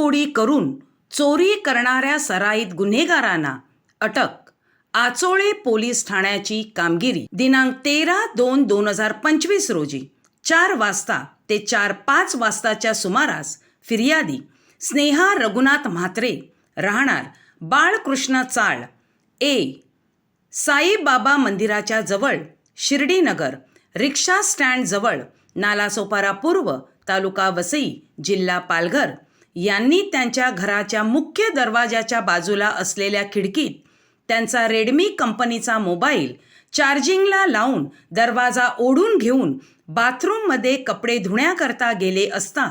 घरफोडी करून चोरी करणाऱ्या सराईत गुन्हेगारांना अटक. आचोळे पोलीस ठाण्याची कामगिरी. दिनांक तेरा दोन दोन हजार पंचवीस रोजी चार वाजता ते चार पाच वाजताच्या सुमारास फिर्यादी. स्नेहा रघुनाथ म्हात्रे राहणार बाळकृष्ण चाळ. ए. साईबाबा मंदिराच्या जवळ शिर्डीनगर रिक्षा स्टँडजवळ नालासोपारा पूर्व तालुका वसई जिल्हा पालघर यांनी त्यांच्या घराच्या मुख्य दरवाजाच्या बाजूला असलेल्या खिडकीत त्यांचा रेडमी कंपनीचा मोबाईल चार्जिंगला लावून दरवाजा ओढून घेऊन बाथरूममध्ये कपडे धुण्याकरता गेले असता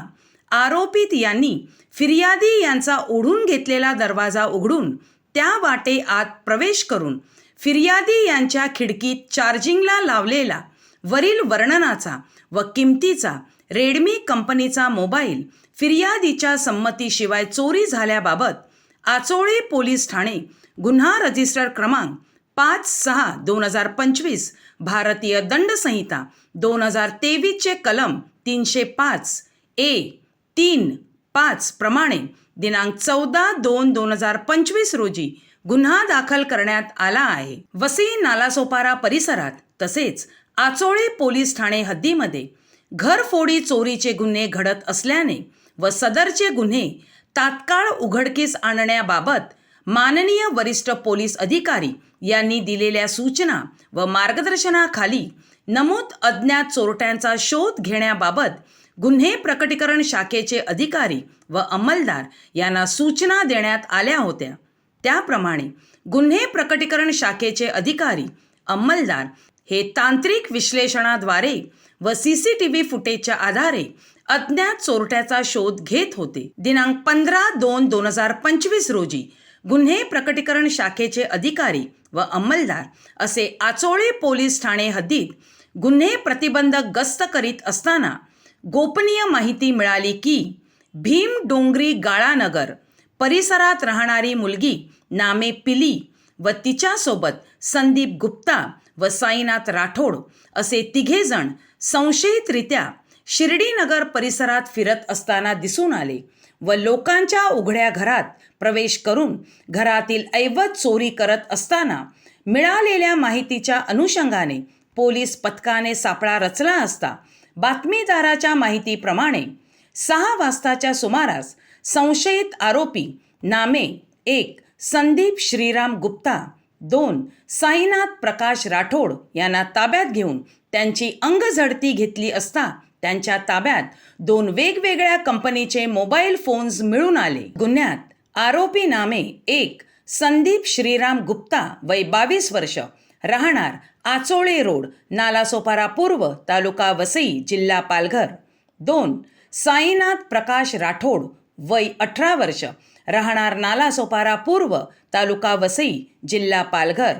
आरोपित यांनी फिर्यादी यांचा ओढून घेतलेला दरवाजा उघडून त्या वाटे आत प्रवेश करून फिर्यादी यांच्या खिडकीत चार्जिंगला लावलेला वरील वर्णनाचा व किमतीचा रेडमी कंपनीचा मोबाईल फिर्यादीच्या संमतीशिवाय चोरी झाल्याबाबत आचोळे पोलीस ठाणे गुन्हा रजिस्टर क्रमांक पाच सहा दोन हजार पंचवीस भारतीय दंड संहिता दोन हजार तेवीसचे कलम तीनशे पाच ए तीन पाच प्रमाणे दिनांक चौदा दोन दोन हजार पंचवीस रोजी गुन्हा दाखल करण्यात आला आहे. वसई नालासोपारा परिसरात तसेच आचोळे पोलीस ठाणे हद्दीमध्ये घरफोडी चोरीचे गुन्हे घडत असल्याने व सदरचे गुन्हे तात्काळ उघडकीस आणण्याबाबत माननीय वरिष्ठ पोलीस अधिकारी यांनी दिलेल्या सूचना व मार्गदर्शनाखाली नमूद अज्ञात चोरट्यांचा शोध घेण्याबाबत गुन्हे प्रकटीकरण शाखेचे अधिकारी व अंमलदार यांना सूचना देण्यात आल्या होत्या. त्याप्रमाणे गुन्हे प्रकटीकरण शाखेचे अधिकारी अंमलदार हे तांत्रिक विश्लेषणाद्वारे व सी सी टी व्ही फुटेजच्या आधारे अज्ञात चोरट्याचा शोध घेत होते. दिनांक पंधरा दोन दोन हजार पंचवीस रोजी गुन्हे प्रकटीकरण शाखेचे अधिकारी व अंमलदार असे आचोळे पोलीस ठाणे हद्दीत गुन्हे प्रतिबंधक गस्त करीत असताना गोपनीय माहिती मिळाली की भीम डोंगरी गाळानगर परिसरात राहणारी मुलगी नामे पिली व तिच्यासोबत संदीप गुप्ता व साईनाथ राठोड असे तिघेजण संशयितरित्या शिर्डीनगर परिसरात फिरत असताना दिसून आले व लोकांच्या उघड्या घरात प्रवेश करून घरातील ऐवत चोरी करत असताना मिळालेल्या माहितीच्या अनुषंगाने पोलीस पथकाने सापळा रचला असता बातमीदाराच्या माहितीप्रमाणे सहा वाजताच्या सुमारास संशयित आरोपी नामे एक संदीप श्रीराम गुप्ता दोन साईनाथ प्रकाश राठोड यांना ताब्यात घेऊन त्यांची अंगझडती घेतली असता त्यांच्या ताब्यात दोन वेगवेगळ्या कंपनीचे मोबाईल फोन्स मिळून आले. गुन्ह्यात आरोपी नामे एक संदीप श्रीराम गुप्ता वय बावीस वर्ष राहणार आचोळे रोड नालासोपारा पूर्व तालुका वसई जिल्हा पालघर. दोन साईनाथ प्रकाश राठोड वय अठरा वर्ष राहणार नालासोपारा पूर्व तालुका वसई जिल्हा पालघर.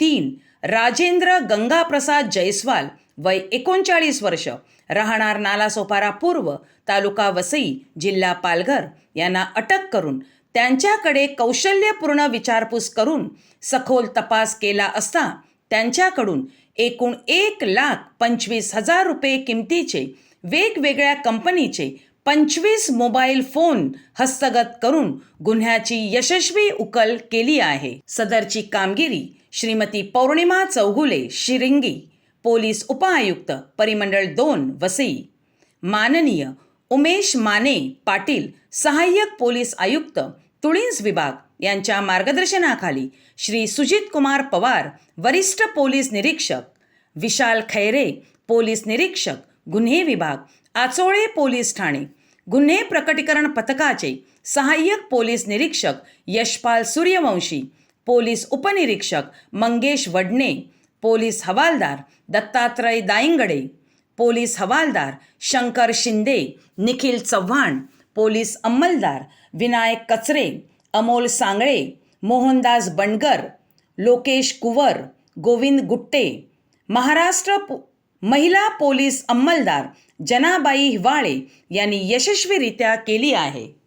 तीन राजेंद्र गंगाप्रसाद जयस्वाल वय एकोणचाळीस वर्ष राहणार नालासोपारा पूर्व तालुका वसई जिल्हा पालघर. यांना अटक करून त्यांच्याकडे कौशल्यपूर्ण विचारपूस करून सखोल तपास केला असता त्यांच्याकडून एकूण एक लाख पंचवीस हजार रुपये किमतीचे वेगवेगळ्या कंपनीचे पंचवीस मोबाईल फोन हस्तगत करून गुन्ह्याची यशस्वी उकल केली आहे. सदरची कामगिरी श्रीमती पौर्णिमा चौगुले शिरिंगी पोलीस उपआयुक्त परिमंडळ दोन वसई माननीय उमेश माने पाटील सहाय्यक पोलीस आयुक्त तुळींस विभाग यांच्या मार्गदर्शनाखाली श्री सुजित कुमार पवार वरिष्ठ पोलीस निरीक्षक विशाल खैरे पोलीस निरीक्षक गुन्हे विभाग आचोळे पोलीस ठाणे गुन्हे प्रकटीकरण पथकाचे सहाय्यक पोलीस निरीक्षक यशपाल सूर्यवंशी पोलीस उपनिरीक्षक मंगेश वडणे पोलीस हवालदार दत्तात्रय दाईंगडे पोलीस हवालदार शंकर शिंदे निखिल चव्हाण पोलीस अंमलदार विनायक कचरे अमोल सांगळे मोहनदास बंडगर लोकेश कुवर गोविंद गुट्टे महाराष्ट्र पो महिला पोलीस अंमलदार जनाबाई हिवाळे यांनी यशस्वीरित्या केली आहे.